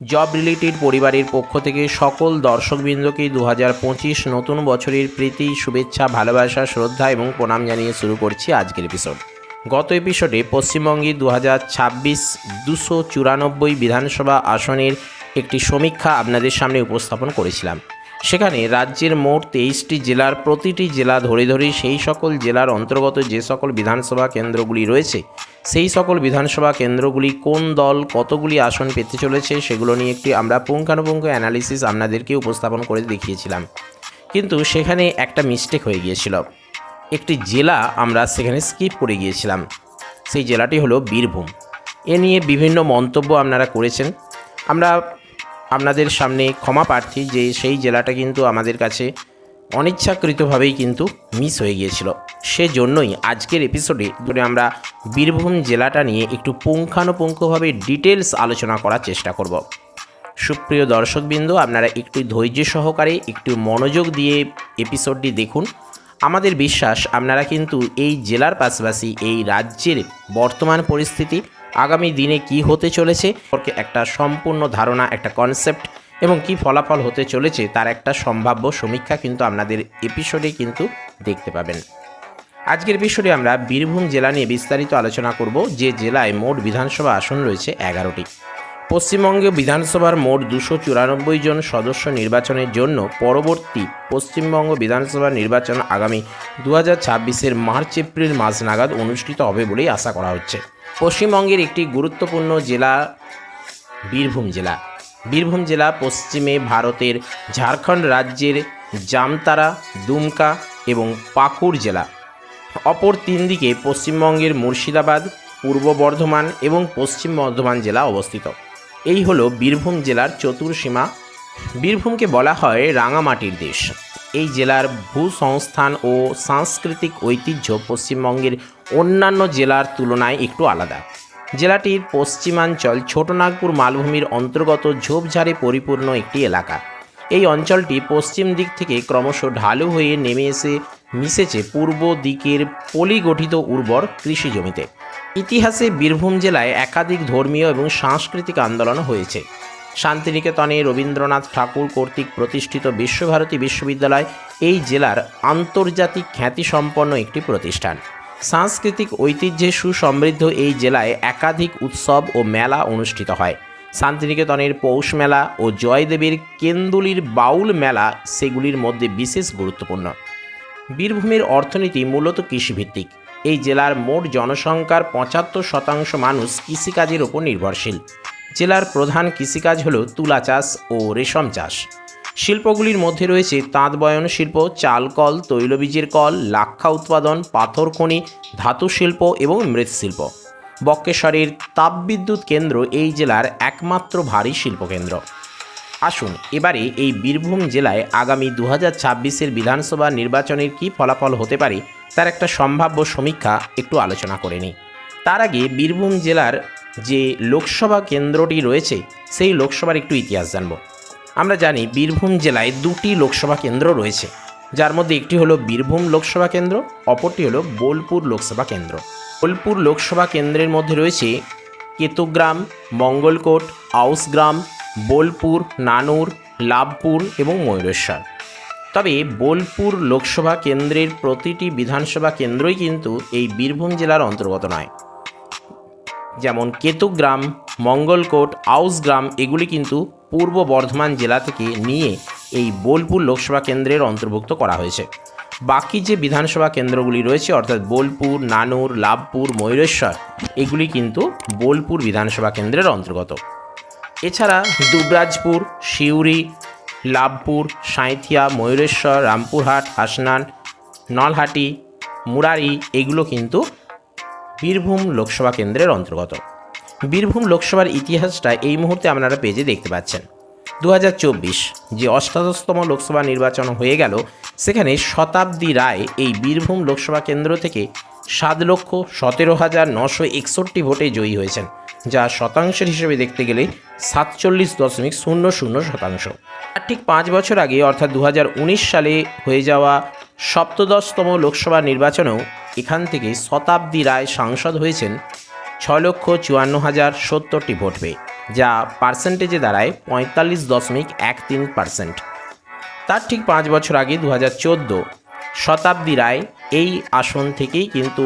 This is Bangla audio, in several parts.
জব রিলেটেড পরিবারের পক্ষ থেকে সকল দর্শকবৃন্দকে দু হাজার পঁচিশ নতুন বছরের প্রীতি, শুভেচ্ছা, ভালোবাসা, শ্রদ্ধা এবং প্রণাম জানিয়ে শুরু করছি আজকের এপিসোড গত এপিসোডে পশ্চিমবঙ্গে দু হাজার ছাব্বিশ দুশো চুরানব্বই বিধানসভা আসনের একটি সমীক্ষা আপনাদের সামনে উপস্থাপন করেছিলাম। সেখানে রাজ্যের মোট তেইশটি জেলার প্রতিটি জেলা ধরে ধরে সেই সকল জেলার অন্তর্গত যে সকল বিধানসভা কেন্দ্রগুলি রয়েছে সেই সকল বিধানসভা কেন্দ্রগুলি কোন দল কতগুলি আসন পেতে চলেছে সেগুলো নিয়ে একটি আমরা পুঙ্খানুপুঙ্খ অ্যানালিসিস আপনাদেরকে উপস্থাপন করে দেখিয়েছিলাম। কিন্তু সেখানে একটা মিস্টেক হয়ে গিয়েছিল। একটি জেলা আমরা সেখানে স্কিপ করে গিয়েছিলাম। সেই জেলাটি হলো বীরভূম। এ নিয়ে বিভিন্ন মন্তব্য আপনারা করেছেন। আমরা আপনাদের সামনে ক্ষমা প্রার্থী যে সেই জেলাটা কিন্তু আমাদের কাছে অনিচ্ছাকৃতভাবেই কিন্তু মিস হয়ে গিয়েছিল। সেজন্যই আজকের এপিসোডে ধরে আমরা বীরভূম জেলাটা নিয়ে একটু পুঙ্খানুপুঙ্খভাবে ডিটেলস আলোচনা করার চেষ্টা করব। সুপ্রিয় দর্শকবৃন্দ, আপনারা একটু ধৈর্য সহকারে, একটু মনোযোগ দিয়ে এপিসোডটি দেখুন। আমাদের বিশ্বাস, আপনারা কিন্তু এই জেলার পাশাপাশি এই রাজ্যের বর্তমান পরিস্থিতি, আগামী দিনে কি হতে চলেছে একটা সম্পূর্ণ ধারণা, একটা কনসেপ্ট এবং কি ফলাফল হতে চলেছে তার একটা সম্ভাব্য সমীক্ষা কিন্তু আপনাদের এপিসোডে কিন্তু দেখতে পাবেন। আজকের এপিসোডে আমরা বীরভূম জেলা নিয়ে বিস্তারিত আলোচনা করব, যে জেলায় মোট বিধানসভা আসন রয়েছে এগারোটি। পশ্চিমবঙ্গে বিধানসভার মোট দুশো চুরানব্বই জন সদস্য নির্বাচনের জন্য পরবর্তী পশ্চিমবঙ্গ বিধানসভা নির্বাচন আগামী দু হাজার ছাব্বিশের মার্চ, এপ্রিল মাস নাগাদ অনুষ্ঠিত হবে বলেই আশা করা হচ্ছে। পশ্চিমবঙ্গের একটি গুরুত্বপূর্ণ জেলা বীরভূম জেলা। বীরভূম জেলা পশ্চিমে ভারতের ঝাড়খণ্ড রাজ্যের জামতারা দুমকা এবং পাকুড় জেলা। অপর তিন দিকে পশ্চিমবঙ্গের মুর্শিদাবাদ, পূর্ব বর্ধমান এবং পশ্চিম বর্ধমান জেলা অবস্থিত। এই হলো বীরভূম জেলার চতুর্সীমা বীরভূমকে বলা হয় রাঙামাটির দেশ। এই জেলার ভূসংস্থান ও সাংস্কৃতিক ঐতিহ্য পশ্চিমবঙ্গের অন্যান্য জেলার তুলনায় একটু আলাদা। জেলাটির পশ্চিমাঞ্চল ছোটনাগপুর মালভূমির অন্তর্গত ঝোপঝাড়ে পরিপূর্ণ একটি এলাকা। এই অঞ্চলটি পশ্চিম দিক থেকে ক্রমশ ঢালু হয়ে নেমে এসে মিশেছে পূর্ব দিকের পলিগঠিত উর্বর কৃষি জমিতে। ইতিহাসে বীরভূম জেলায় একাধিক ধর্মীয় এবং সাংস্কৃতিক আন্দোলন হয়েছে। শান্তিনিকেতনে রবীন্দ্রনাথ ঠাকুর কর্তৃক প্রতিষ্ঠিত বিশ্বভারতী বিশ্ববিদ্যালয় এই জেলার আন্তর্জাতিক খ্যাতিসম্পন্ন একটি প্রতিষ্ঠান। সাংস্কৃতিক ঐতিহ্যে সুসমৃদ্ধ এই জেলায় একাধিক উৎসব ও মেলা অনুষ্ঠিত হয়। শান্তিনিকেতনের পৌষ মেলা ও জয়দেবের কেন্দুলির বাউল মেলা সেগুলির মধ্যে বিশেষ গুরুত্বপূর্ণ। বীরভূমের অর্থনীতি মূলত কৃষিভিত্তিক। এই জেলার মোট জনসংখ্যার পঁচাত্তর শতাংশ মানুষ কৃষিকাজের ওপর নির্ভরশীল। জেলার প্রধান কৃষিকাজ হল তুলা চাষ ও রেশম চাষ। শিল্পগুলির মধ্যে রয়েছে তাঁত বয়ন শিল্প চাল কল তৈলবীজের কল, লাক্ষা উৎপাদন, পাথর খনি, ধাতু শিল্প এবং মৃৎশিল্প বক্রেশ্বরের তাপবিদ্যুৎ কেন্দ্র এই জেলার একমাত্র ভারী শিল্পকেন্দ্র। আসুন এবারে এই বীরভূম জেলায় আগামী দু হাজার বিধানসভা নির্বাচনের কী ফলাফল হতে পারে তার একটা সম্ভাব্য সমীক্ষা একটু আলোচনা করে নিই। তার আগে বীরভূম জেলার যে লোকসভা কেন্দ্রটি রয়েছে, সেই লোকসভার একটু ইতিহাস জানব। আমরা জানি বীরভূম জেলায় দুটি লোকসভা কেন্দ্র রয়েছে। যার মধ্যে একটি হলো বীরভূম লোকসভা কেন্দ্র, অপরটি হলো বোলপুর লোকসভা কেন্দ্র। বোলপুর লোকসভা কেন্দ্রের মধ্যে রয়েছে কেতুগ্রাম, মঙ্গলকোট, আউসগ্রাম, বোলপুর, নানুর, লাভপুর এবং ময়ূরেশ্বর। তবে বোলপুর লোকসভা কেন্দ্রের প্রতিটি বিধানসভা কেন্দ্রই কিন্তু এই বীরভূম জেলার অন্তর্গত নয়। যেমন কেতুগ্রাম, মঙ্গলকোট, আউসগ্রাম এগুলি কিন্তু পূর্ব বর্ধমান জেলা থেকে নিয়ে এই বোলপুর লোকসভা কেন্দ্রের অন্তর্ভুক্ত করা হয়েছে। বাকি যে বিধানসভা কেন্দ্রগুলি রয়েছে, অর্থাৎ বোলপুর, নানুর, লাভপুর, ময়ূরেশ্বর, এগুলি কিন্তু বোলপুর বিধানসভা কেন্দ্রের অন্তর্গত। এছাড়া দুবরাজপুর, সিউড়ি, লাভপুর, সাঁইথিয়া, ময়ূরেশ্বর, রামপুরহাট, হাসনান, নলহাটি, মুরারি এগুলো কিন্তু বীরভূম লোকসভা কেন্দ্রের অন্তর্গত। বীরভূম লোকসভার ইতিহাসটা এই মুহূর্তে আপনারা পেজে দেখতে পাচ্ছেন। দু হাজার চব্বিশ যে অষ্টাদশতম লোকসভা নির্বাচন হয়ে গেল, সেখানে শতাব্দী রায় এই বীরভূম লোকসভা কেন্দ্র থেকে সাত লক্ষ সতেরো হাজার নশো একষট্টি ভোটে জয়ী হয়েছেন, যা শতাংশের হিসেবে দেখতে গেলে সাতচল্লিশ দশমিক শূন্য শূন্য শতাংশ। আর ঠিক পাঁচ বছর আগে, অর্থাৎ দু হাজার উনিশ সালে হয়ে যাওয়া সপ্তদশতম লোকসভা নির্বাচনেও এখান থেকে শতাব্দী রায় সাংসদ হয়েছেন ছ লক্ষ চুয়ান্ন হাজার সত্তরটি ভোট পেয়ে, যা পার্সেন্টেজে দাঁড়ায় পঁয়তাল্লিশ দশমিক এক তিন পার্সেন্ট। তার ঠিক পাঁচ বছর আগে দু হাজার চোদ্দ শতাব্দী রায় এই আসন থেকেই কিন্তু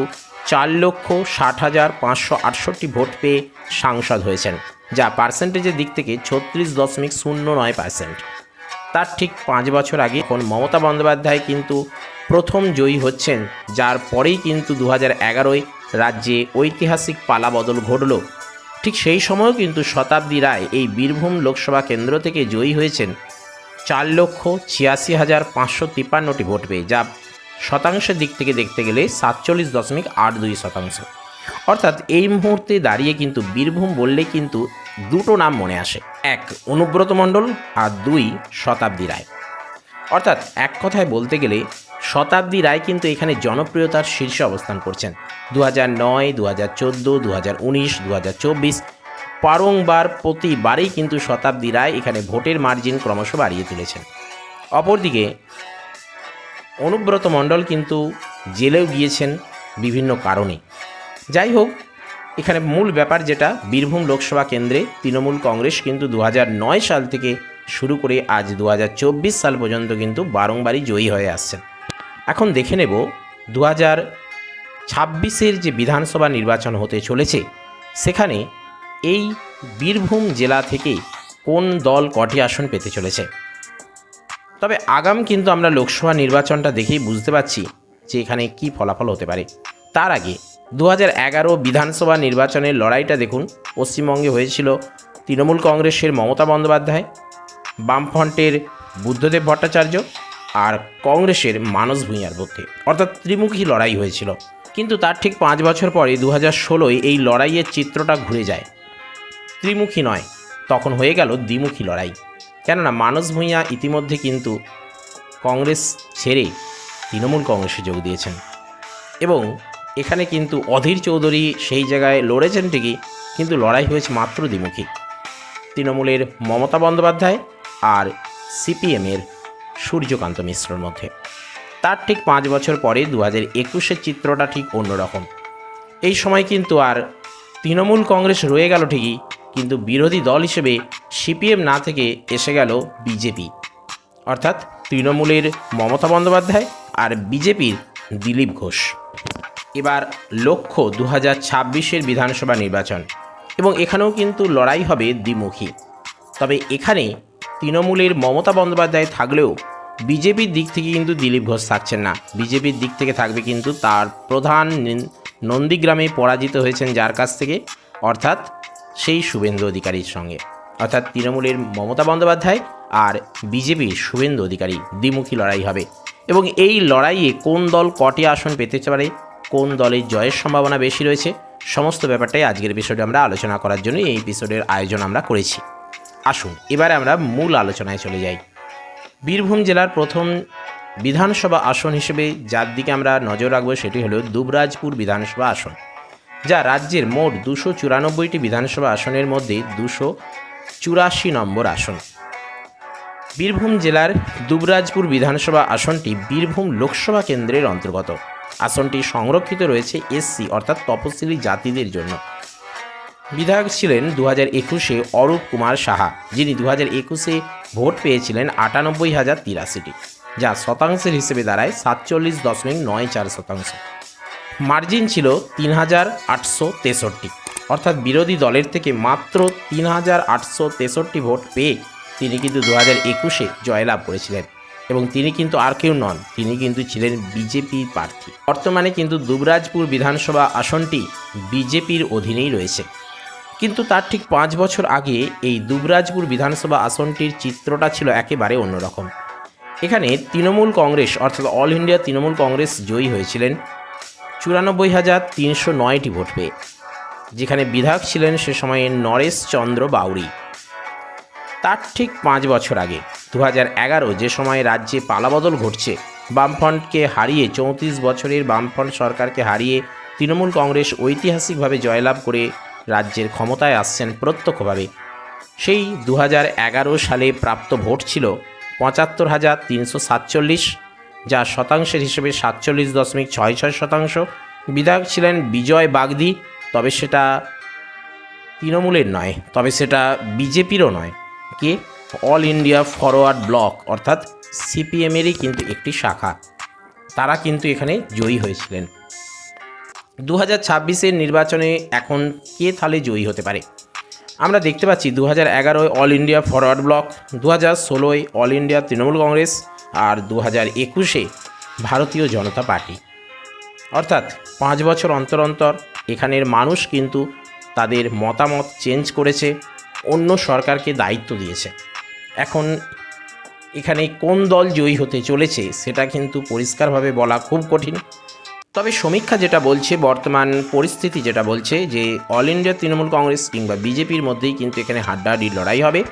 চার লক্ষ ষাট হাজার পাঁচশো আটষট্টি ভোট পেয়ে সাংসদ হয়েছেন, যা পার্সেন্টেজের দিক থেকে ছত্রিশ দশমিক শূন্য নয় পার্সেন্ট। তার ঠিক পাঁচ বছর আগে এখন মমতা বন্দ্যোপাধ্যায় কিন্তু প্রথম জয়ী হচ্ছেন, যার পরেই কিন্তু দু হাজার এগারোয় রাজ্যে ঐতিহাসিক পালা বদল ঘটল। ঠিক সেই সময়ও কিন্তু শতাব্দী রায় এই বীরভূম লোকসভা কেন্দ্র থেকে জয়ী হয়েছেন। চার লক্ষ ছিয়াশি হাজার পাঁচশো তিপ্পান্নটি ভোট পেয়ে, যা শতাংশের দিক থেকে দেখতে গেলে সাতচল্লিশ দশমিক আট দুই শতাংশ। অর্থাৎ এই মুহূর্তে দাঁড়িয়ে কিন্তু বীরভূম বললে কিন্তু দুটো নাম মনে আসে, এক অনুব্রত মণ্ডল আর দুই শতাব্দী রায়। অর্থাৎ এক কথায় বলতে গেলে শতাব্দী রায় কিন্তু এখানে জনপ্রিয়তার শীর্ষে অবস্থান করছেন। দু হাজার নয় দু হাজার চোদ্দ দু হাজার উনিশ দু হাজার চব্বিশ বারংবার প্রতিবারেই কিন্তু শতাব্দী রায় এখানে ভোটের মার্জিন ক্রমশ বাড়িয়ে তুলেছেন। অপরদিকে অনুব্রত মণ্ডল কিন্তু জেলেও গিয়েছেন বিভিন্ন কারণে। যাই হোক এখানে মূল ব্যাপার যেটা, বীরভূম লোকসভা কেন্দ্রে তৃণমূল কংগ্রেস কিন্তু দু সাল থেকে শুরু করে আজ দু হাজার চব্বিশ সাল পর্যন্ত কিন্তু বারংবারই জয়ী হয়ে আসছেন। এখন দেখে নেব দু হাজার ছাব্বিশের যে বিধানসভা নির্বাচন হতে চলেছে, সেখানে এই বীরভূম জেলা থেকে কোন দল কটি আসন পেতে চলেছে। তবে আগাম কিন্তু আমরা লোকসভা নির্বাচনটা দেখেই বুঝতে পারছি যে এখানে কি ফলাফল হতে পারে। তার আগে দু বিধানসভা নির্বাচনের লড়াইটা দেখুন, পশ্চিমবঙ্গে হয়েছিল তৃণমূল কংগ্রেসের মমতা বন্দ্যোপাধ্যায়, বামফ্রন্টের বুদ্ধদেব ভট্টাচার্য আর কংগ্রেসের মানস ভূঁইয়ার মধ্যে। অর্থাৎ ত্রিমুখী লড়াই হয়েছিল। কিন্তু তার ঠিক পাঁচ বছর পরে দু হাজার ষোলোয় এই লড়াইয়ের চিত্রটা ঘুরে যায়। ত্রিমুখী নয়, তখন হয়ে গেল দ্বিমুখী লড়াই। কেননা মানস ভূঁইয়া ইতিমধ্যে কিন্তু কংগ্রেস ছেড়ে তৃণমূল কংগ্রেসে যোগ দিয়েছেন। এবং এখানে কিন্তু অধীর চৌধুরী সেই জায়গায় লড়েছেন ঠিকই, কিন্তু লড়াই হয়েছে মাত্র দ্বিমুখী। তৃণমূলের মমতা বন্দ্যোপাধ্যায় আর সিপিএমের সূর্যকান্ত মিশ্রর মধ্যে। তার ঠিক পাঁচ বছর পরে দু হাজার একুশের চিত্রটা ঠিক অন্যরকম। এই সময় কিন্তু আর তৃণমূল কংগ্রেস রয়ে গেল ঠিকই, কিন্তু বিরোধী দল হিসেবে সিপিএম না থেকে এসে গেল বিজেপি। অর্থাৎ তৃণমূলের মমতা বন্দ্যোপাধ্যায় আর বিজেপির দিলীপ ঘোষ। এবার লক্ষ্য দু হাজার ছাব্বিশের বিধানসভা নির্বাচন। এবং এখানেও কিন্তু লড়াই হবে দ্বিমুখী। তবে এখানে তৃণমূলের মমতা বন্দ্যোপাধ্যায় থাকলেও বিজেপির দিক থেকে কিন্তু দিলীপ ঘোষ থাকছেন না। বিজেপির দিক থেকে থাকবে কিন্তু তার প্রধান নন্দীগ্রামে পরাজিত হয়েছেন যার কাছ থেকে, অর্থাৎ সেই শুভেন্দু অধিকারীর সঙ্গে। অর্থাৎ তৃণমূলের মমতা বন্দ্যোপাধ্যায় আর বিজেপির শুভেন্দু অধিকারী দ্বিমুখী লড়াই হবে। এবং এই লড়াইয়ে কোন দল কটি আসন পেতে পারে কোন দলের জয়ের সম্ভাবনা বেশি রয়েছে, সমস্ত ব্যাপারটাই আজকের এপিসোডে আমরা আলোচনা করার জন্য এই এপিসোডের আয়োজন আমরা করেছি। আসুন, এবারে আমরা মূল আলোচনায় চলে যাই। বীরভূম জেলার প্রথম বিধানসভা আসন হিসেবে যার দিকে আমরা নজর রাখব সেটি হলো দুবরাজপুর বিধানসভা আসন, যা রাজ্যের মোট দুশো চুরানব্বইটি বিধানসভা আসনের মধ্যে দুশো চুরাশি নম্বর আসন। বীরভূম জেলার দুবরাজপুর বিধানসভা আসনটি বীরভূম লোকসভা কেন্দ্রের অন্তর্গত। আসনটি সংরক্ষিত রয়েছে এসসি অর্থাৎ তপশিলি জাতিদের জন্য। বিধায়ক ছিলেন দু হাজার একুশে অরূপ কুমার সাহা, যিনি দু হাজার একুশে ভোট পেয়েছিলেন আটানব্বই হাজার তিরাশিটি, যা শতাংশের হিসেবে দাঁড়ায় সাতচল্লিশ দশমিক নয় চার শতাংশ। মার্জিন ছিল তিন হাজার আটশো তেষট্টি, অর্থাৎ বিরোধী দলের থেকে মাত্র তিন হাজার আটশো তেষট্টি ভোট পেয়ে তিনি কিন্তু দু হাজার একুশে জয়লাভ করেছিলেন। এবং তিনি কিন্তু আর কেউ নন। তিনি কিন্তু ছিলেন বিজেপি প্রার্থী। বর্তমানে কিন্তু দুবরাজপুর বিধানসভা আসনটি বিজেপির অধীনেই রয়েছে। কিন্তু তার ঠিক পাঁচ বছর আগে এই দুবরাজপুর বিধানসভা আসনটির চিত্রটা ছিল একেবারে অন্যরকম। এখানে তৃণমূল কংগ্রেস, অর্থাৎ অল ইন্ডিয়া তৃণমূল কংগ্রেস জয়ী হয়েছিলেন চুরানব্বই হাজার তিনশো নয়টি ভোট পেয়ে। যেখানে বিধায়ক ছিলেন সে সময়ে নরেশ চন্দ্র বাউরি তার ঠিক পাঁচ বছর আগে। দু এগারো যে সময় রাজ্যে পালাবদল ঘটছে, বামফ্রন্টকে হারিয়ে চৌত্রিশ বছরের বামফ্রন্ট সরকারকে হারিয়ে তৃণমূল কংগ্রেস ঐতিহাসিকভাবে জয়লাভ করে রাজ্যের ক্ষমতায় আসছেন প্রত্যক্ষভাবে। সেই দু হাজার এগারো সালে প্রাপ্ত ভোট ছিল পঁচাত্তর হাজার তিনশো সাতচল্লিশ, যা শতাংশের হিসেবে সাতচল্লিশ দশমিক ছয় ছয় শতাংশ। বিধায়ক ছিলেন বিজয় বাগদি, তবে সেটা তৃণমূলের নয়, তবে সেটা বিজেপিরও নয়। কে? অল ইন্ডিয়া ফরওয়ার্ড ব্লক অর্থাৎ সিপিএমেরই কিন্তু একটি শাখা। তারা কিন্তু এখানে জয়ী হয়েছিলেন। দু হাজার ছাব্বিশের নির্বাচনে এখন কে তাহলে জয়ী হতে পারে? আমরা দেখতে পাচ্ছি দু হাজার এগারোয় অল ইন্ডিয়া ফরওয়ার্ড ব্লক দু হাজার ষোলোয় অল ইন্ডিয়া তৃণমূল কংগ্রেস, আর দু হাজার একুশে ভারতীয় জনতা পার্টি। অর্থাৎ পাঁচ বছর অন্তর অন্তর এখানের মানুষ কিন্তু তাদের মতামত চেঞ্জ করেছে। অন্য সরকারকে দায়িত্ব দিয়েছে। এখন এখানে কোন দল জয়ী হতে চলেছে সেটা কিন্তু পরিষ্কারভাবে বলা খুব কঠিন। তবে সমীক্ষা যেটা বলছে, বর্তমান পরিস্থিতি যেটা বলছে যে অল ইন্ডিয়া তৃণমূল কংগ্রেস কিংবা বিজেপির মধ্যেই কিন্তু এখানে হাড্ডাহাড্ডি লড়াই হবে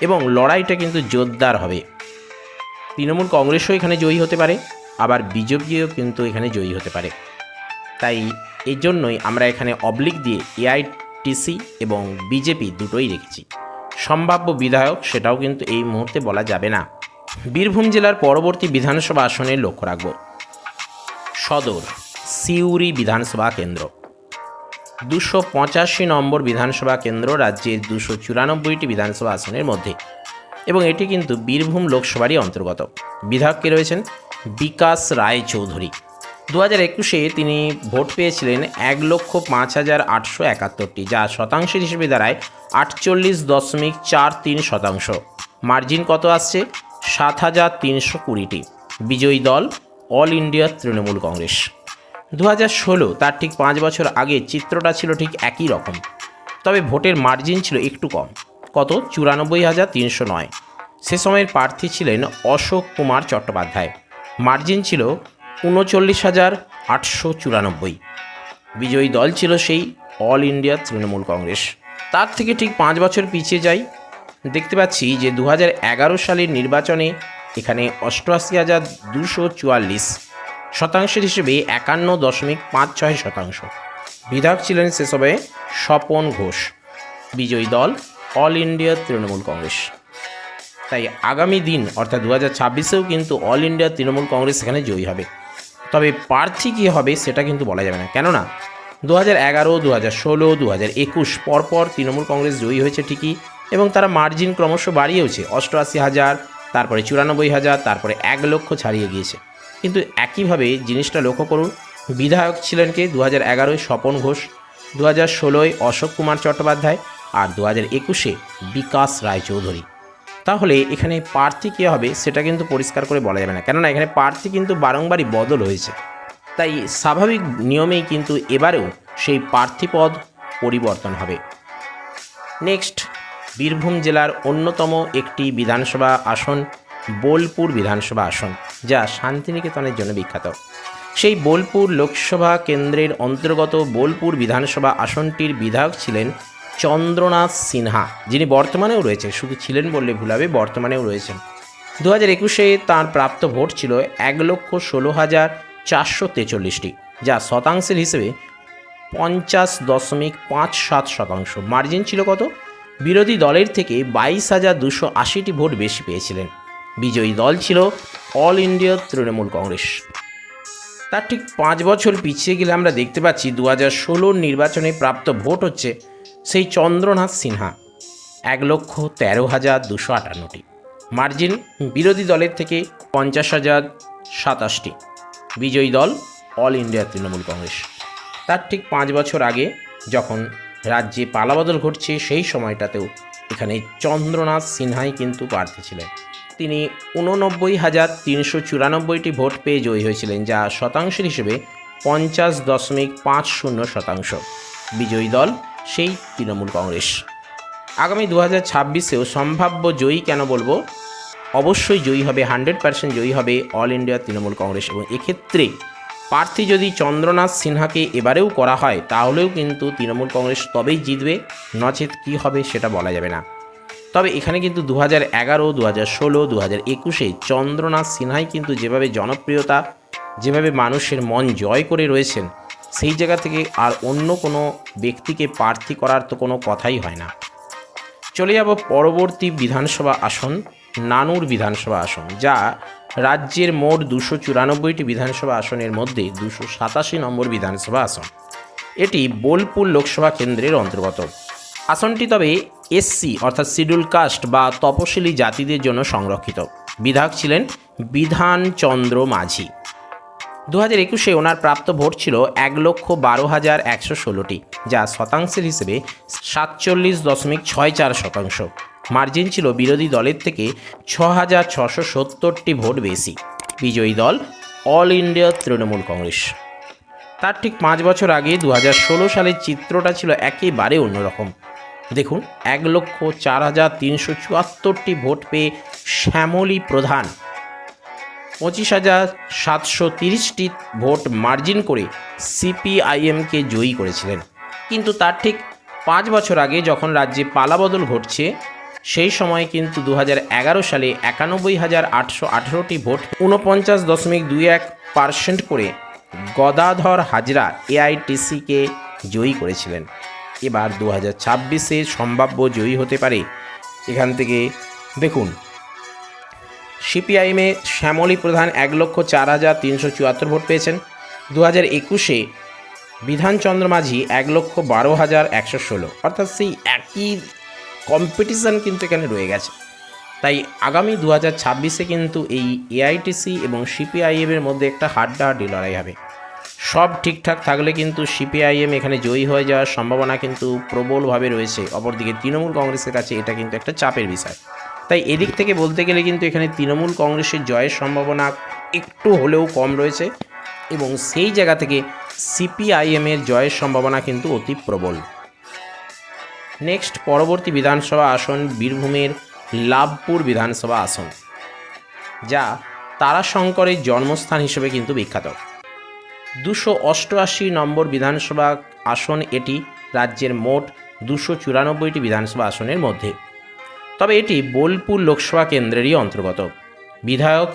এবং লড়াইটা কিন্তু জোরদার হবে। তৃণমূল কংগ্রেসও এখানে জয়ী হতে পারে, আবার বিজেপিও কিন্তু এখানে জয়ী হতে পারে। তাই এই জন্যই আমরা এখানে অবলিক দিয়ে এআইটিসি এবং বিজেপি দুটোই রেখেছি। সম্ভাব্য বিধায়ক সেটাও কিন্তু এই মুহূর্তে বলা যাবে না। বীরভূম জেলার পরবর্তী বিধানসভা আসনে লক্ষ্য রাখব। সদর, সিউড়ি বিধানসভা কেন্দ্র। দুশো পঁচাশি নম্বর বিধানসভা কেন্দ্র রাজ্যের দুশো চুরানব্বইটি বিধানসভা আসনের মধ্যে এবং এটি কিন্তু বীরভূম লোকসভারই অন্তর্গত। বিধায়ককে রয়েছেন বিকাশ রায় চৌধুরী দু হাজার একুশে তিনি ভোট পেয়েছিলেন এক লক্ষ পাঁচ হাজার আটশো একাত্তরটি, যা শতাংশের হিসেবে দাঁড়ায় আটচল্লিশ দশমিক চার তিন শতাংশ। মার্জিন কত আসছে? সাত হাজার তিনশো কুড়িটি। বিজয়ী দল, অল ইন্ডিয়া তৃণমূল কংগ্রেস। দু হাজার ষোলো, তার ঠিক পাঁচ বছর আগে চিত্রটা ছিল ঠিক একই রকম। তবে ভোটের মার্জিন ছিল একটু কম। কত? চুরানব্বই হাজার তিনশো নয়। সে সময়ের প্রার্থী ছিলেন অশোক কুমার চট্টোপাধ্যায়। মার্জিন ছিল উনচল্লিশ হাজার আটশো চুরানব্বই। বিজয়ী দল ছিল সেই অল ইন্ডিয়া তৃণমূল কংগ্রেস। তার থেকে ঠিক পাঁচ বছর পিছিয়ে যাই। দেখতে পাচ্ছি যে দু সালের নির্বাচনে এখানে অষ্টআশি হাজার দুশো চুয়াল্লিশ শতাংশের হিসেবে একান্ন দশমিক পাঁচ ছয় শতাংশ। বিধায়ক ছিলেন সে সময়ে স্বপন ঘোষ। বিজয়ী দল অল ইন্ডিয়া তৃণমূল কংগ্রেস। তাই আগামী দিন, অর্থাৎ দু হাজার কিন্তু অল ইন্ডিয়া তৃণমূল কংগ্রেস এখানে জয়ী হবে। তবে প্রার্থী কী হবে সেটা কিন্তু বলা যাবে না। কেননা দু হাজার এগারো দু হাজার ষোলো দু হাজার একুশ পরপর তৃণমূল কংগ্রেস জয়ী হয়েছে ঠিকই এবং তারা মার্জিন ক্রমশ বাড়িয়েওছে। অষ্টআশি হাজার, তারপরে চুরানব্বই হাজার, তারপরে এক লক্ষ ছাড়িয়ে গিয়েছে। কিন্তু একইভাবে জিনিসটা লক্ষ্য করুন, বিধায়ক ছিলেন কে? দু হাজার এগারোয় স্বপন ঘোষ দু হাজার ষোলোয় অশোক কুমার চট্টোপাধ্যায় আর দু হাজার একুশে বিকাশ রায়চৌধুরী। তাহলে এখানে প্রার্থী কী হবে সেটা কিন্তু পরিষ্কার করে বলা যাবে না। কেননা এখানে প্রার্থী কিন্তু বারংবারই বদল হয়েছে। তাই স্বাভাবিক নিয়মেই কিন্তু এবারেও সেই প্রার্থী পদ পরিবর্তন হবে। নেক্সট, বীরভূম জেলার অন্যতম একটি বিধানসভা আসন, বোলপুর বিধানসভা আসন, যা শান্তিনিকেতনের জন্য বিখ্যাত। সেই বোলপুর লোকসভা কেন্দ্রের অন্তর্গত বোলপুর বিধানসভা আসনটির বিধায়ক ছিলেন চন্দ্রনাথ সিনহা, যিনি বর্তমানেও রয়েছে শুধু ছিলেন বললে ভুল হবে, বর্তমানেও রয়েছেন। দু হাজার একুশে তাঁর প্রাপ্ত ভোট ছিল এক লক্ষ ষোলো হাজার চারশো তেচল্লিশটি, যা শতাংশের হিসেবে পঞ্চাশ দশমিক পাঁচ সাত শতাংশ। মার্জিন ছিল কত? বিরোধী দলের থেকে বাইশ হাজার দুশো আশিটি ভোট বেশি পেয়েছিলেন। বিজয়ী দল ছিল অল ইন্ডিয়া তৃণমূল কংগ্রেস। তার ঠিক পাঁচ বছর পিছিয়ে গেলে আমরা দেখতে পাচ্ছি দু হাজার ষোলোর নির্বাচনে প্রাপ্ত ভোট হচ্ছে সেই চন্দ্রনাথ সিনহা, এক লক্ষ তেরো হাজার দুশো আটান্নটি। মার্জিন বিরোধী দলের থেকে পঞ্চাশ হাজার সাতাশটি। বিজয়ী দল অল ইন্ডিয়া তৃণমূল কংগ্রেস। তার ঠিক পাঁচ বছর আগে যখন রাজ্যে পালাবদল ঘটছে, সেই সময়টাতেও এখানে চন্দ্রনাথ সিনহাই কিন্তু প্রার্থী ছিলেন। তিনি উননব্বই হাজার তিনশো চুরানব্বইটি ভোট পেয়ে জয়ী হয়েছিলেন, যা শতাংশের হিসেবে পঞ্চাশ দশমিক পাঁচ শূন্য শতাংশ। বিজয়ী দল সেই তৃণমূল কংগ্রেস। আগামী দু হাজার ছাব্বিশেও সম্ভাব্য জয়ী কেন বলব? অবশ্যই জয়ী হবে, হান্ড্রেড পার্সেন্ট জয়ী হবে অল ইন্ডিয়া তৃণমূল কংগ্রেস এবং এক্ষেত্রে প্রার্থী যদি চন্দ্রনাথ সিনহাকে এবারেও করা হয়, তাহলেও কিন্তু তৃণমূল কংগ্রেস তবেই জিতবে, নচেত কী হবে সেটা বলা যাবে না। তবে এখানে কিন্তু দু হাজার এগারো দু হাজার ষোলো দু হাজার একুশে চন্দ্রনাথ সিনহাই কিন্তু যেভাবে জনপ্রিয়তা, যেভাবে মানুষের মন জয় করে রয়েছেন সেই জায়গা থেকে আর অন্য কোনো ব্যক্তিকে প্রার্থী করার তো কোনো কথাই হয় না। চলে যাব পরবর্তী বিধানসভা আসন, নানুর বিধানসভা আসন, যা রাজ্যের মোট দুশো চুরানব্বইটি বিধানসভা আসনের মধ্যে দুশো সাতাশি নম্বর বিধানসভা আসন। এটি বোলপুর লোকসভা কেন্দ্রের অন্তর্গত। আসনটি তবে এসসি অর্থাৎ শিডিউল কাস্ট বা তপশিলি জাতিদের জন্য সংরক্ষিত। বিধায়ক ছিলেন বিধানচন্দ্র মাঝি। দু হাজার একুশে ওনার প্রাপ্ত ভোট ছিল এক লক্ষ বারো হাজার একশো ষোলোটি, যা শতাংশের হিসেবে সাতচল্লিশ দশমিক ছয় চার শতাংশ। মার্জিন ছিল বিরোধী দলের থেকে ছ হাজার ছশো সত্তরটি ভোট বেশি। বিজয়ী দল অল ইন্ডিয়া তৃণমূল কংগ্রেস। তার ঠিক পাঁচ বছর আগে দু হাজার ষোলো সালের চিত্রটা ছিল একেবারে অন্যরকম। দেখুন, এক লক্ষ চার হাজার তিনশো চুয়াত্তরটি ভোট পেয়ে শ্যামলী প্রধান পঁচিশ হাজার সাতশো তিরিশটি ভোট মার্জিন করে সিপিআইএমকে জয়ী করেছিলেন। কিন্তু তার ঠিক পাঁচ বছর আগে যখন রাজ্যে পালাবদল ঘটছে, সেই সময় কিন্তু দু এগারো সালে একানব্বই হাজার আটশো আঠেরোটি ভোট ঊনপঞ্চাশ দশমিক দুই এক পার্সেন্ট করে গদাধর হাজরা এআইটিসিকে জয়ী করেছিলেন। এবার দু হাজার ছাব্বিশে সম্ভাব্য জয়ী হতে পারে এখান থেকে। দেখুন সিপিআইএমে শ্যামলী প্রধান এক লক্ষ চার হাজার তিনশো চুয়াত্তর ভোট পেয়েছেন। দু হাজার একুশে বিধানচন্দ্র মাঝি এক লক্ষ বারো হাজার একশো ষোলো। অর্থাৎ সেই একই কম্পিটিশান কিন্তু এখানে রয়ে গেছে। তাই আগামী দু হাজার ছাব্বিশে কিন্তু এই এআইটিসি এবং সিপিআইএমের মধ্যে একটা হাড্ডাহাড্ডি লড়াই হবে। সব ঠিকঠাক থাকলে কিন্তু সিপিআইএম এখানে জয়ী হয়ে যাওয়ার সম্ভাবনা কিন্তু প্রবলভাবে রয়েছে। অপরদিকে তৃণমূল কংগ্রেসের কাছে এটা কিন্তু একটা চাপের বিষয়। তাই এদিক থেকে বলতে গেলে কিন্তু এখানে তৃণমূল কংগ্রেসের জয়ের সম্ভাবনা একটু হলেও কম রয়েছে এবং সেই জায়গা থেকে সিপিআইএমের জয়ের সম্ভাবনা কিন্তু অতি প্রবল। নেক্সট, পরবর্তী বিধানসভা আসন বীরভূমের লাভপুর বিধানসভা আসন, যা তারাশঙ্করের জন্মস্থান হিসেবে কিন্তু বিখ্যাত। দুশো অষ্টআশি নম্বর বিধানসভা আসন এটি রাজ্যের মোট দুশো চুরানব্বইটি বিধানসভা আসনের মধ্যে। তবে এটি বোলপুর লোকসভা কেন্দ্রেরই অন্তর্গত। বিধায়ক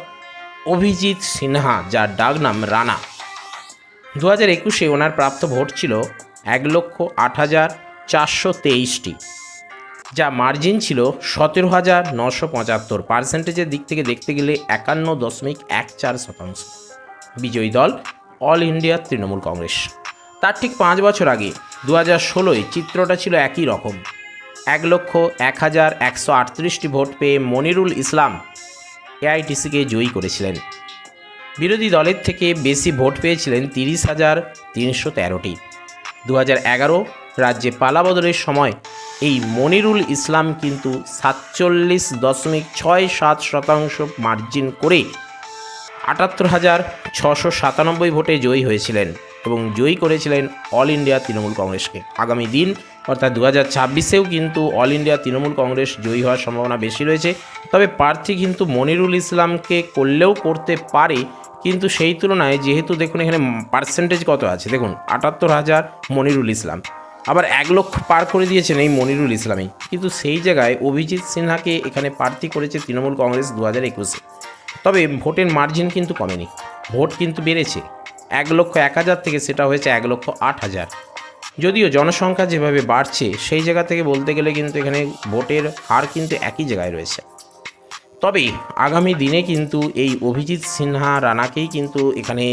অভিজিৎ সিনহা, যার ডাক নাম রানা। দু হাজার একুশে ওনার প্রাপ্ত ভোট ছিল এক লক্ষ আট হাজার চারশো তেইশটি, যা মার্জিন ছিল সতেরো হাজার নশো পঁচাত্তর পার্সেন্টেজের দিক থেকে দেখতে গেলে একান্ন দশমিক এক চার শতাংশ। বিজয়ী দল অল ইন্ডিয়া তৃণমূল কংগ্রেস। তার ঠিক পাঁচ বছর আগে দু হাজার ষোলোয় চিত্রটা ছিল একই রকম। এক লক্ষ এক হাজার একশো আটত্রিশটি ভোট পেয়ে মনিরুল ইসলাম এআইটিসিকে জয়ী করেছিলেন। বিরোধী দলের থেকে বেশি ভোট পেয়েছিলেন তিরিশ হাজার তিনশো তেরোটি। দু এগারো রাজ্যে পালাবদলের সময় এই মনিরুল ইসলাম কিন্তু সাতচল্লিশ দশমিক ছয় সাত শতাংশ মার্জিন করে আটাত্তর হাজার ছশো সাতানব্বই ভোটে জয়ী হয়েছিলেন এবং জয়ী করেছিলেন অল ইন্ডিয়া তৃণমূল কংগ্রেসকে। আগামী দিন অর্থাৎ দু হাজার ছাব্বিশেও কিন্তু অল ইন্ডিয়া তৃণমূল কংগ্রেস জয়ী হওয়ার সম্ভাবনা বেশি রয়েছে। তবে প্রার্থী কিন্তু মনিরুল ইসলামকে করলেও করতে পারে, কিন্তু সেই তুলনায় যেহেতু দেখুন এখানে পার্সেন্টেজ কত আছে, দেখুন, আটাত্তর হাজার মনিরুল ইসলাম। আবার এক লক্ষ পার করে দিয়েছেন এই মনিরুল ইসলামই। কিন্তু সেই জায়গায় অভিজিৎ সিনহাকে এখানে প্রার্থী করেছে তৃণমূল কংগ্রেস দু হাজার একুশে। তবে ভোটের মার্জিন কিন্তু কমেনি, ভোট কিন্তু বেড়েছে। এক লক্ষ এক হাজার থেকে সেটা হয়েছে এক লক্ষ আট হাজার। যদিও জনসংখ্যা যেভাবে বাড়ছে, সেই জায়গা থেকে বলতে গেলে কিন্তু এখানে ভোটের হার কিন্তু একই জায়গায় রয়েছে। তবে আগামী দিনে কিন্তু এই অভিজিৎ সিনহা রানাকেই কিন্তু এখানে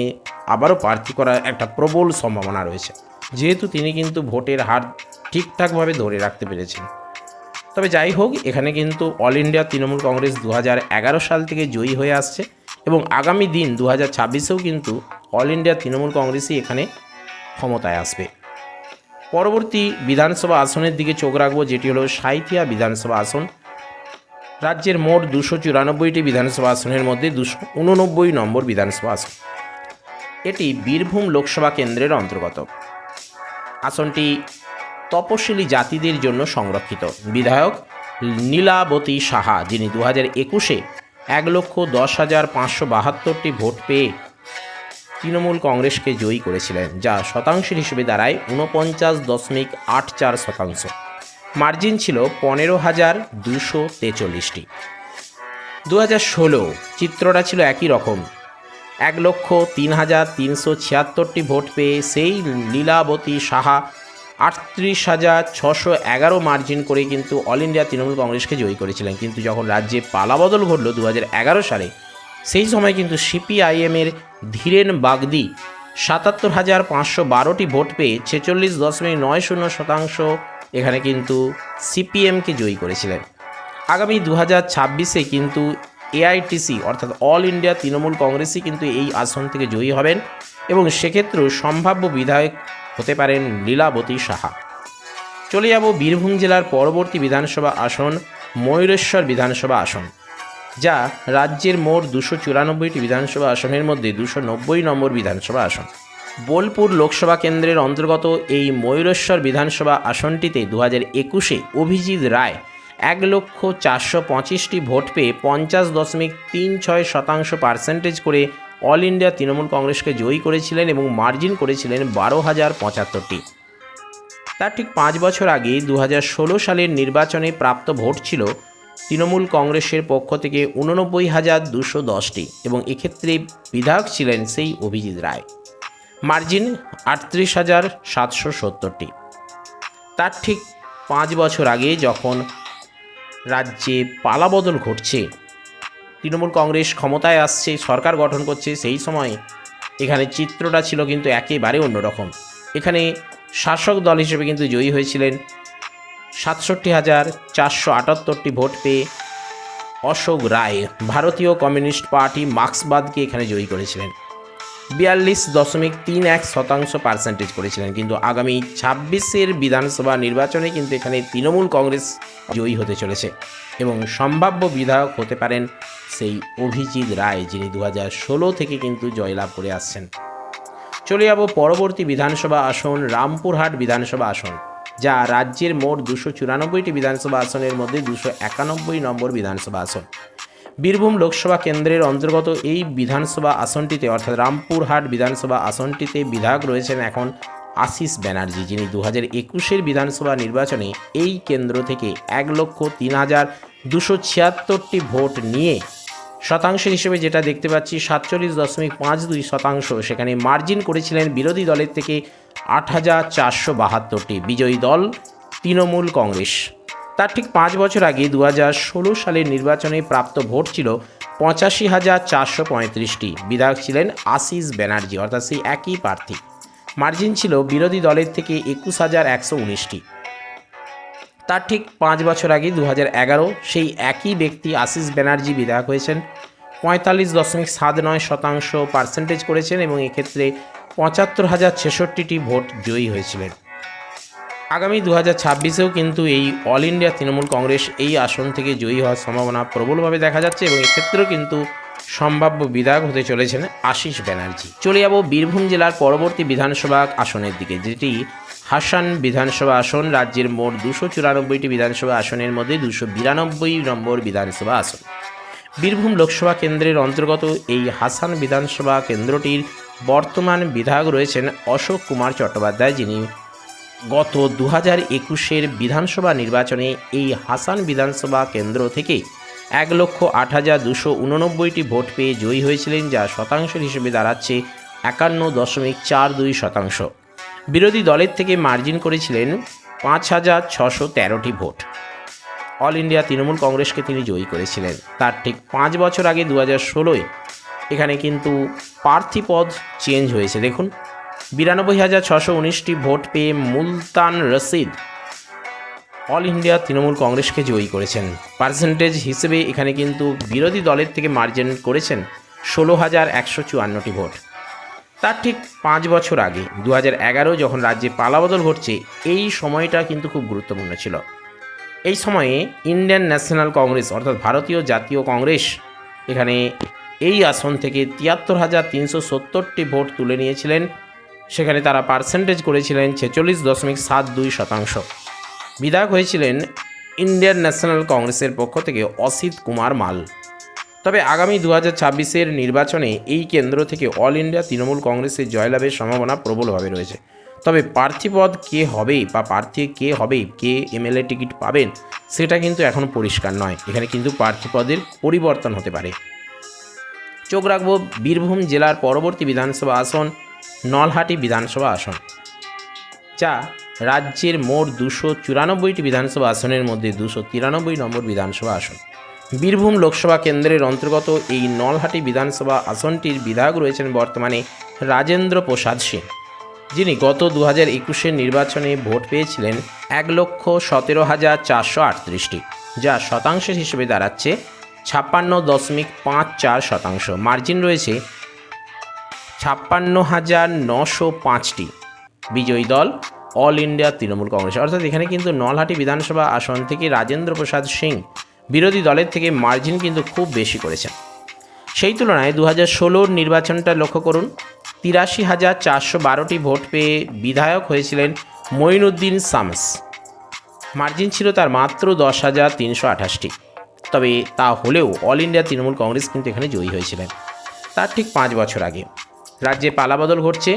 আবারও প্রার্থী করার একটা প্রবল সম্ভাবনা রয়েছে। যেহেতু তিনি কিন্তু ভোটের হার ঠিকঠাকভাবে ধরে রাখতে পেরেছেন। তবে যাই হোক, এখানে কিন্তু অল ইন্ডিয়া তৃণমূল কংগ্রেস দু হাজার এগারো সাল থেকে জয়ী হয়ে আসছে এবং আগামী দিন দু হাজার কিন্তু অল ইন্ডিয়া তৃণমূল কংগ্রেসই এখানে ক্ষমতায় আসবে। পরবর্তী বিধানসভা আসনের দিকে চোখ রাখব, যেটি হলো সাঁইথিয়া বিধানসভা আসন। রাজ্যের মোট দুশো চুরানব্বইটি বিধানসভা আসনের মধ্যে দুশো উননব্বই নম্বর বিধানসভা আসন। এটি বীরভূম লোকসভা কেন্দ্রের অন্তর্গত। আসনটি তপশিলি জাতিদের জন্য সংরক্ষিত। বিধায়ক নীলাবতী সাহা, যিনি দু হাজার একুশে এক লক্ষ দশ হাজার পাঁচশো বাহাত্তরটি ভোট পেয়ে তৃণমূল কংগ্রেসকে জয়ী করেছিলেন, যা শতাংশের হিসেবে দাঁড়ায় ঊনপঞ্চাশ দশমিক আট চার শতাংশ। মার্জিন ছিল পনেরো হাজার দুশো তেচল্লিশটি। দু হাজার ষোলো চিত্রটা ছিল একই রকম। এক লক্ষ তিন হাজার তিনশো ছিয়াত্তরটি ভোট পেয়ে সেই লীলাবতী সাহা আটত্রিশ হাজার ছশো এগারো মার্জিন করে কিন্তু অল ইন্ডিয়া তৃণমূল কংগ্রেসকে জয়ী করেছিলেন। কিন্তু যখন রাজ্যে পালাবদল ঘটল দু হাজার এগারো সালে সেই সময় কিন্তু সিপিআইএমের ধীরেন বাগদি সাতাত্তর হাজার পাঁচশো বারোটি ভোট পেয়ে ছেচল্লিশ দশমিক নয় শূন্য শতাংশ এখানে কিন্তু সিপিএমকে জয়ী করেছিলেন। আগামী দু হাজার ছাব্বিশে কিন্তু এআইটিসি অর্থাৎ অল ইন্ডিয়া তৃণমূল কংগ্রেসই কিন্তু এই আসন থেকে জয়ী হবেন এবং সেক্ষেত্রেও সম্ভাব্য বিধায়ক হতে পারেন লীলাবতী সাহা। চলে যাব বীরভূম জেলার পরবর্তী বিধানসভা আসন, ময়ূরেশ্বর বিধানসভা আসন। যা রাজ্যের মোট দুশো চুরানব্বইটি বিধানসভা আসনের মধ্যে দুশো নব্বই নম্বর বিধানসভা আসন। বোলপুর লোকসভা কেন্দ্রের অন্তর্গত এই ময়ূরেশ্বর বিধানসভা আসনটিতে দু হাজার একুশে অভিজিৎ রায় এক লক্ষ চারশো পঁচিশটি ভোট পেয়ে পঞ্চাশ দশমিক তিন ছয় শতাংশ পার্সেন্টেজ করে অল ইন্ডিয়া তৃণমূল কংগ্রেসকে জয়ী করেছিলেন এবং মার্জিন করেছিলেন বারো হাজার পঁচাত্তরটি। তার ঠিক পাঁচ বছর আগে দু হাজার ষোলো সালের নির্বাচনে প্রাপ্ত ভোট ছিল তৃণমূল কংগ্রেসের পক্ষ থেকে উননব্বই হাজার দুশো দশটি এবং এক্ষেত্রে বিধায়ক ছিলেন সেই অভিজিৎ রায়। মার্জিন আটত্রিশ হাজার সাতশো সত্তরটি। তার ঠিক পাঁচ বছর আগে যখন রাজ্যে পালাবদল ঘটছে, তৃণমূল কংগ্রেস ক্ষমতায় আসছে, সরকার গঠন করছে, সেই সময় এখানে চিত্রটা ছিল কিন্তু একেবারে অন্যরকম। এখানে শাসক দল হিসেবে কিন্তু জয়ী হয়েছিলেন সাতষট্টি হাজার চারশো আটাত্তরটি ভোট পেয়ে অশোক রায় ভারতীয় কমিউনিস্ট পার্টি মার্ক্সবাদকে এখানে জয়ী করেছিলেন। বিয়াল্লিশ দশমিক তিন এক শতাংশ পার্সেন্টেজ করেছিলেন, কিন্তু আগামী ছাব্বিশের বিধানসভা নির্বাচনে কিন্তু এখানে তৃণমূল কংগ্রেস জয়ী হতে চলেছে এবং সম্ভাব্য বিধায়ক হতে পারেন সেই অভিজিৎ রায়, যিনি দু হাজার ষোলো থেকে কিন্তু জয়লাভ করে আসছেন। চলে যাব পরবর্তী বিধানসভা আসন, রামপুরহাট বিধানসভা আসন। যা রাজ্যের মোট দুশো চুরানব্বইটি বিধানসভা আসনের মধ্যে দুশো একানব্বই নম্বর বিধানসভা আসন। বীরভূম লোকসভা কেন্দ্রের অন্তর্গত এই বিধানসভা আসনটিতে, অর্থাৎ রামপুরহাট বিধানসভা আসনটিতে বিধায়ক রয়েছেন এখন আশিস ব্যানার্জি, যিনি দু হাজার একুশের বিধানসভা নির্বাচনে এই কেন্দ্র থেকে এক লক্ষ তিন হাজার দুশো ছিয়াত্তরটি ভোট নিয়ে শতাংশ হিসেবে যেটা দেখতে পাচ্ছি, সাতচল্লিশ দশমিক পাঁচ দুই শতাংশ। সেখানে মার্জিন করেছিলেন বিরোধী দলের থেকে আট হাজার চারশো বাহাত্তরটি বিজয়ী দল তৃণমূল কংগ্রেস। তার ঠিক পাঁচ বছর আগে দু হাজার ষোলো সালের নির্বাচনে প্রাপ্ত ভোট ছিল পঁচাশি হাজার চারশো পঁয়ত্রিশটি। বিধায়ক ছিলেন আশিস ব্যানার্জি, অর্থাৎ সেই একই প্রার্থী। মার্জিন ছিল বিরোধী দলের থেকে একুশ হাজার একশো উনিশটি। তার ঠিক পাঁচ বছর আগে দু এগারো সেই একই ব্যক্তি আশিস ব্যানার্জি বিধায়ক হয়েছেন। পঁয়তাল্লিশ দশমিক সাত নয় শতাংশ পার্সেন্টেজ করেছেন এবং এক্ষেত্রে পঁচাত্তর হাজার ছেষট্টিটি ভোট জয়ী হয়েছিলেন। আগামী দু হাজার ছাব্বিশেও কিন্তু এই অল ইন্ডিয়া তৃণমূল কংগ্রেস এই আসন থেকে জয়ী হওয়ার সম্ভাবনা প্রবলভাবে দেখা যাচ্ছে এবং এক্ষেত্রেও কিন্তু সম্ভাব্য বিধায়ক হতে চলেছেন আশিস ব্যানার্জি। চলে যাব বীরভূম জেলার পরবর্তী বিধানসভা আসনের দিকে, যেটি হাসান বিধানসভা আসন, রাজ্যের মোট দুশো চুরানব্বইটি বিধানসভা আসনের মধ্যে দুশো বিরানব্বই নম্বর বিধানসভা আসন। বীরভূম লোকসভা কেন্দ্রের অন্তর্গত এই হাসান বিধানসভা কেন্দ্রটির বর্তমান বিধায়ক রয়েছেন অশোক কুমার চট্টোপাধ্যায় যিনি গত দু হাজার একুশের বিধানসভা নির্বাচনে এই হাসান বিধানসভা কেন্দ্র থেকে এক লক্ষ আট হাজার দুশো উননব্বইটি ভোট পেয়ে জয়ী হয়েছিলেন, যা শতাংশ হিসেবে দাঁড়াচ্ছে একান্ন দশমিক চার দুই শতাংশ। বিরোধী দলের থেকে মার্জিন করেছিলেন পাঁচ হাজার ছশো তেরোটি ভোট। অল ইন্ডিয়া তৃণমূল কংগ্রেসকে তিনি জয়ী করেছিলেন। তার ঠিক পাঁচ বছর আগে দু হাজার ষোলোয় এখানে কিন্তু প্রার্থী পদ চেঞ্জ হয়েছে। দেখুন, বিরানব্বই হাজার ছশো উনিশটি ভোট পেয়ে মুলতান রশিদ অল ইন্ডিয়া তৃণমূল কংগ্রেসকে জয়ী করেছেন। পার্সেন্টেজ হিসেবে এখানে কিন্তু বিরোধী দলের থেকে মার্জিন করেছেন ষোলো হাজার একশো চুয়ান্নটি ভোট। তার ঠিক পাঁচ বছর আগে দু হাজার এগারো যখন রাজ্যে পালাবদল ঘটছে, এই সময়টা কিন্তু খুব গুরুত্বপূর্ণ ছিল। এই সময়ে ইন্ডিয়ান ন্যাশনাল কংগ্রেস অর্থাৎ ভারতীয় জাতীয় কংগ্রেস, এখানে এই আসন থেকে তিয়াত্তর হাজার তিনশো সত্তরটি ভোট তুলে নিয়েছিলেন। সেখানে তারা পার্সেন্টেজ করেছিলেন ছেচল্লিশ দশমিক সাত দুই শতাংশ। বিধায়ক হয়েছিলেন ইন্ডিয়ান ন্যাশনাল কংগ্রেসের পক্ষ থেকে অসিত কুমার মাল। তবে আগামী দু হাজার নির্বাচনে এই কেন্দ্র থেকে অল ইন্ডিয়া তৃণমূল কংগ্রেসের জয়লাভের সম্ভাবনা প্রবলভাবে রয়েছে। তবে প্রার্থীপদ কে হবে বা প্রার্থী কে হবে কে এমএলএ টিকিট পাবেন, সেটা কিন্তু এখন পরিষ্কার নয়। এখানে কিন্তু প্রার্থীপদের পরিবর্তন হতে পারে। চোখ রাখব বীরভূম জেলার পরবর্তী বিধানসভা আসন, নলহাটি বিধানসভা আসন। যা রাজ্যের মোট দুশো চুরানব্বইটি বিধানসভা আসনের মধ্যে দুশো তিরানব্বই নম্বর বিধানসভা আসন। বীরভূম লোকসভা কেন্দ্রের অন্তর্গত এই নলহাটি বিধানসভা আসনটির বিধায়ক রয়েছেন বর্তমানে রাজেন্দ্র প্রসাদ সিং যিনি গত দু হাজার একুশের নির্বাচনে ভোট পেয়েছিলেন এক লক্ষ সতেরো হাজার চারশো আটত্রিশটি, যা শতাংশ হিসেবে দাঁড়াচ্ছে ছাপ্পান্ন দশমিক পাঁচ চার শতাংশ। মার্জিন রয়েছে ছাপ্পান্ন হাজার নশো পাঁচটি বিজয়ী দল, অল ইন্ডিয়া তৃণমূল কংগ্রেস। অর্থাৎ এখানে কিন্তু নলহাটি বিধানসভা আসন থেকে রাজেন্দ্র প্রসাদ সিং বিরোধী দলের থেকে মার্জিন কিন্তু খুব বেশি করেছেন। সেই তুলনায় দু হাজার ষোলোর নির্বাচনটা লক্ষ্য করুন, তিরাশি হাজার চারশো বারোটি ভোট পেয়ে বিধায়ক হয়েছিলেন মঈনুদ্দিন সামস মার্জিন ছিল তার মাত্র দশ হাজার তিনশো আঠাশটি। তবে তা হলেও অল ইন্ডিয়া তৃণমূল কংগ্রেস কিন্তু এখানে জয়ী হয়েছিলেন। তার ঠিক পাঁচ বছর আগে। রাজ্যে পালাবদল ঘটছে।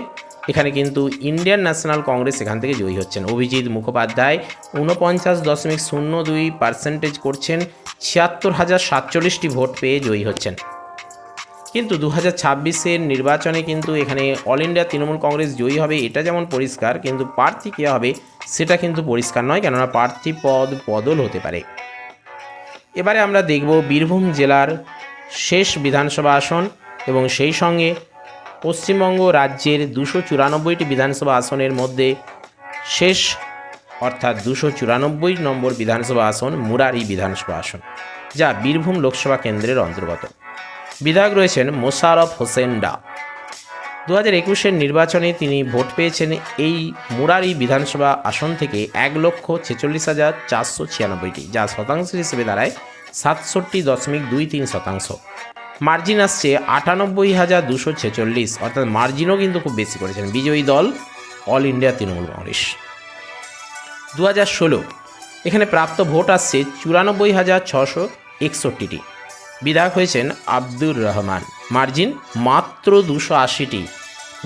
এখানে কিন্তু ইন্ডিয়ান ন্যাশনাল কংগ্রেস এখান থেকে জয়ী হচ্ছেন। অভিজিৎ মুখোপাধ্যায় ঊনপঞ্চাশ দশমিক শূন্য দুই পার্সেন্টেজ করছেন। ছিয়াত্তর হাজার সাতচল্লিশটি ভোট পেয়ে জয়ী হচ্ছেন। কিন্তু দু হাজার ছাব্বিশের নির্বাচনে কিন্তু এখানে অল ইন্ডিয়া তৃণমূল কংগ্রেস জয়ী হবে এটা যেমন পরিষ্কার, কিন্তু প্রার্থী কে হবে সেটা কিন্তু পরিষ্কার নয়, কেননা প্রার্থী পদ বদল হতে পারে। এবারে আমরা দেখব বীরভূম জেলার শেষ বিধানসভা আসন এবং সেই সঙ্গে পশ্চিমবঙ্গ রাজ্যের দুশো চুরানব্বইটি বিধানসভা আসনের মধ্যে শেষ, অর্থাৎ দুশো চুরানব্বই নম্বর বিধানসভা আসন মুরারি বিধানসভা আসন, যা বীরভূম লোকসভা কেন্দ্রের অন্তর্গত। বিধায়ক রয়েছেন মোশারফ হোসেন ডা দু হাজার একুশের নির্বাচনে তিনি ভোট পেয়েছেন এই মুরারি বিধানসভা আসন থেকে এক লক্ষ ছেচল্লিশ হাজার চারশো ছিয়ানব্বইটি, যা শতাংশ হিসেবে দাঁড়ায় সাতষট্টি দশমিক দুই তিন শতাংশ। মার্জিন আসছে আটানব্বই হাজার দুশো ছেচল্লিশ, অর্থাৎ মার্জিনও কিন্তু খুব বেশি করেছেন বিজয়ী দল অল ইন্ডিয়া তৃণমূল কংগ্রেস। দু হাজার ষোলো, এখানে প্রাপ্ত ভোট আসছে চুরানব্বই হাজার ছশো একষট্টিটি। বিধায়ক হয়েছেন আব্দুর রহমান। মার্জিন মাত্র দুশো আশিটি।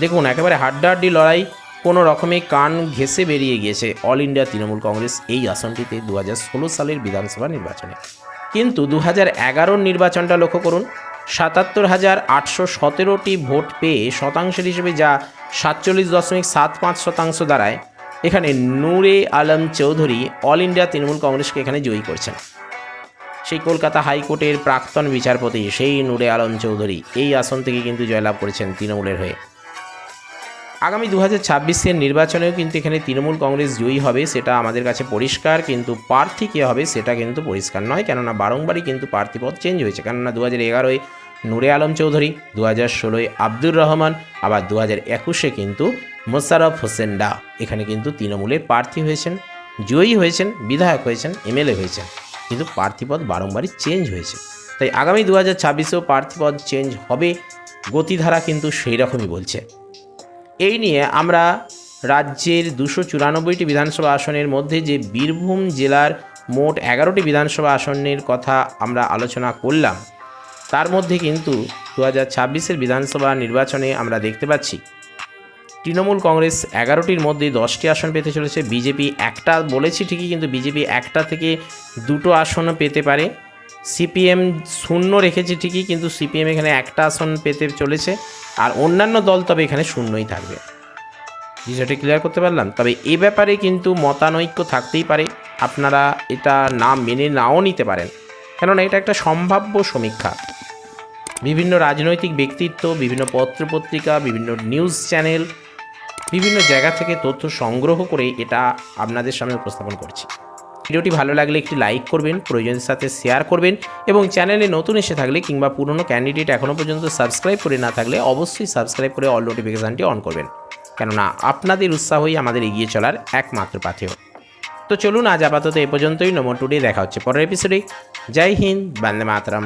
দেখুন, একেবারে হাড্ডাহাড্ডি লড়াই, কোনো রকমে কান ঘেঁষে বেরিয়ে গিয়েছে অল ইন্ডিয়া তৃণমূল কংগ্রেস এই আসনটিতে দু হাজার ষোলো সালের বিধানসভা নির্বাচনে। কিন্তু দু হাজার নির্বাচনটা লক্ষ্য করুন, সাতাত্তর হাজার আটশো সতেরোটি ভোট পেয়ে শতাংশের হিসেবে যা সাতচল্লিশ দশমিক সাত পাঁচ শতাংশ দাঁড়ায়, এখানে নূরে আলম চৌধুরী অল ইন্ডিয়া তৃণমূল কংগ্রেসকে এখানে জয়ী করছেন। সেই কলকাতা হাইকোর্টের প্রাক্তন বিচারপতি সেই নূরে আলম চৌধুরী। এই আসন থেকে কিন্তু জয়লাভ করেছেন তৃণমূলের হয়ে। আগামী দু হাজার ছাব্বিশের নির্বাচনেও কিন্তু এখানে তৃণমূল কংগ্রেস জয়ী হবে, সেটা আমাদের কাছে পরিষ্কার, কিন্তু প্রার্থী কে হবে সেটা কিন্তু পরিষ্কার নয়, কেননা বারংবারই কিন্তু প্রার্থী পদ চেঞ্জ হয়েছে। কেননা দু হাজার এগারোয় নূরে আলম চৌধুরী দু হাজার ষোলোয় আব্দুর রহমান, আবার দু হাজার একুশে কিন্তু মোশারফ হোসেন ডা। এখানে কিন্তু তৃণমূলের প্রার্থী হয়েছেন, জয়ী হয়েছেন, বিধায়ক হয়েছেন, এমএলএ হয়েছেন। কিন্তু প্রার্থীপদ বারংবারই চেঞ্জ হয়েছে। তাই আগামী দু হাজার ছাব্বিশেও প্রার্থীপদ চেঞ্জ হবে, গতিধারা কিন্তু সেই রকমই বলছে। এই নিয়ে আমরা রাজ্যের দুশো চুরানব্বইটি বিধানসভা আসনের মধ্যে যে বীরভূম জেলার মোট এগারোটি বিধানসভা আসনের কথা আমরা আলোচনা করলাম, তার মধ্যে কিন্তু দু হাজার ছাব্বিশের বিধানসভা নির্বাচনে আমরা দেখতে পাচ্ছি তৃণমূল কংগ্রেস এগারোটির মধ্যে দশটি আসন পেতে চলেছে। বিজেপি একটা বলেছি ঠিকই, কিন্তু বিজেপি একটা থেকে দুটো আসনও পেতে পারে। সিপিএম শূন্য রেখেছে ঠিকই, কিন্তু সিপিএম এখানে একটা আসন পেতে চলেছে। আর অন্যান্য দল তবে এখানে শূন্যই থাকবে। বিষয়টি ক্লিয়ার করতে পারলাম? তবে এ ব্যাপারে কিন্তু মতানৈক্য থাকতেই পারে। আপনারা এটা না মেনে নাও নিতে পারেন। কেননা এটা একটা সম্ভাব্য সমীক্ষা। বিভিন্ন রাজনৈতিক ব্যক্তিত্ব, বিভিন্ন পত্রপত্রিকা বিভিন্ন নিউজ চ্যানেল বিভিন্ন জায়গা থেকে তথ্য সংগ্রহ করে এটা আপনাদের সামনে উপস্থাপন করছি। ভিডিওটি ভালো লাগলে একটি লাইক করবেন, প্রয়োজনের সাথে শেয়ার করবেন এবং চ্যানেলে নতুন এসে থাকলে কিংবা পুরনো ক্যান্ডিডেট এখনও পর্যন্ত সাবস্ক্রাইব করে না থাকলে অবশ্যই সাবস্ক্রাইব করে অল নোটিফিকেশানটি অন করবেন। কেননা আপনাদের উৎসাহই আমাদের এগিয়ে চলার একমাত্র পাথেয়। তো চলুন আজ আপাতত এ পর্যন্তই। নমো টুডে দেখা হচ্ছে পরের এপিসোডে জয় হিন্দ, বন্দে মাতরম।